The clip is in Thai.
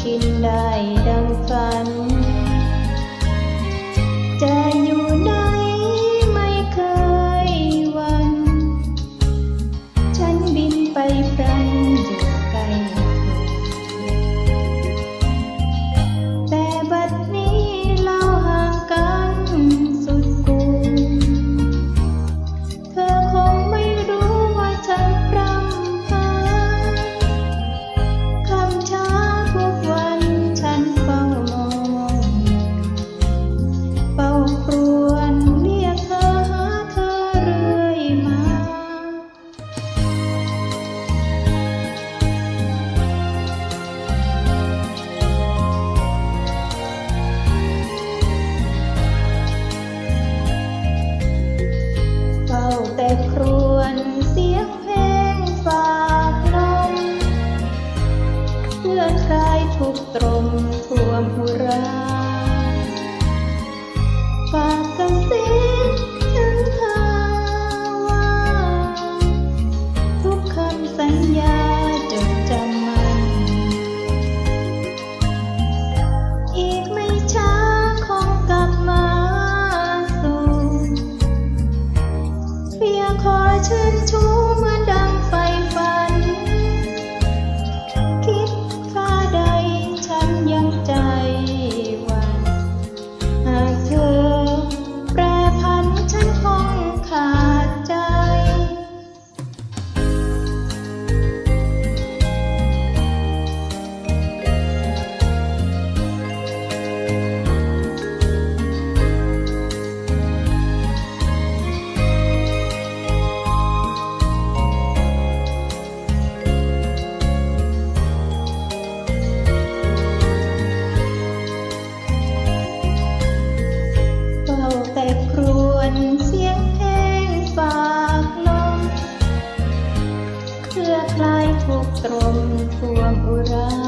กินได้ดังฝัน จะอยู่ไหนไม่เคยวัน ฉันบินไป ชื่นชูเหมือน คลายทุกตรมท่วมอุรา